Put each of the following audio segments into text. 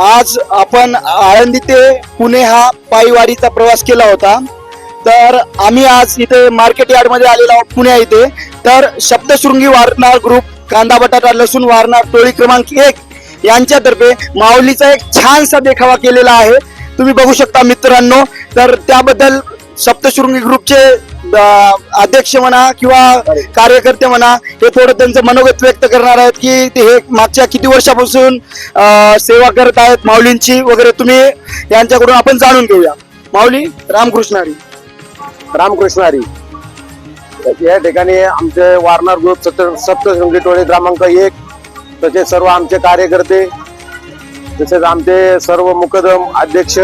आज आपण आळंदी ते पुणे हा पायीवाडीचा प्रवास केला होता. तर आम्ही आज इथे मार्केट यार्डमध्ये आलेलो आहोत पुणे इथे. तर सप्तशृंगी वारणार ग्रुप कांदा बटाटा लसूण वारणार टोळी क्रमांक एक यांच्यातर्फे माऊलीचा एक छानसा देखावा केलेला आहे. तुम्ही बघू शकता मित्रांनो तर त्याबद्दल सप्तशृंगी ग्रुपचे अध्यक्ष म्हणा किंवा कार्यकर्ते म्हणा हे थोडं त्यांचं मनोगत व्यक्त करणार आहेत की ते हे मागच्या किती वर्षापासून सेवा करत आहेत माऊलींची वगैरे तुम्ही यांच्याकडून आपण जाणून घेऊया. माऊली रामकृष्णारी रामकृष्णारी या ठिकाणी आमचे वारणार ग्रुप सप्त सप्तशृंगी टोळे क्रमांक एक तसेच सर्व आमचे कार्यकर्ते तसेच आमचे सर्व मुकदम अध्यक्ष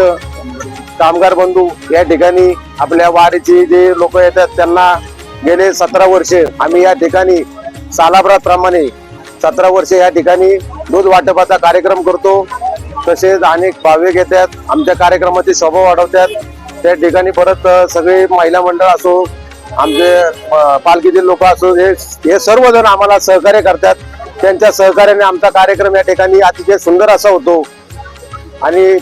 कामगार बंधू या ठिकाणी आपल्या वारीची जे लोक येतात त्यांना गेले सतरा वर्षे. आम्ही या ठिकाणी सालाभराप्रमाणे सतरा वर्षे या ठिकाणी दूध वाटपाचा कार्यक्रम करतो. तसेच अनेक भाविक येतात आमच्या कार्यक्रमाचे शोभा वाढवतात. त्या ठिकाणी परत सगळे महिला मंडळ असो आमचे पालखीतील लोक असो हे हे सर्वजण आम्हाला सहकार्य करतात. त्यांच्या सहकार्याने आमचा कार्यक्रम या ठिकाणी अतिशय सुंदर असा होतो. आणि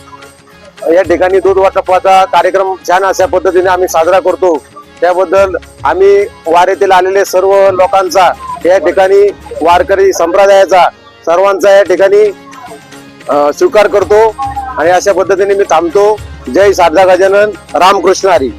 या ठिकाणी दूध वाटपाचा कार्यक्रम छान अशा पद्धतीने आम्ही साजरा करतो. त्याबद्दल आम्ही वारेतील आलेले सर्व लोकांचा या ठिकाणी वारकरी संप्रदायाचा सर्वांचा या ठिकाणी स्वीकार करतो आणि अशा पद्धतीने मी थांबतो. जय शारदा गजानन रामकृष्ण हरी.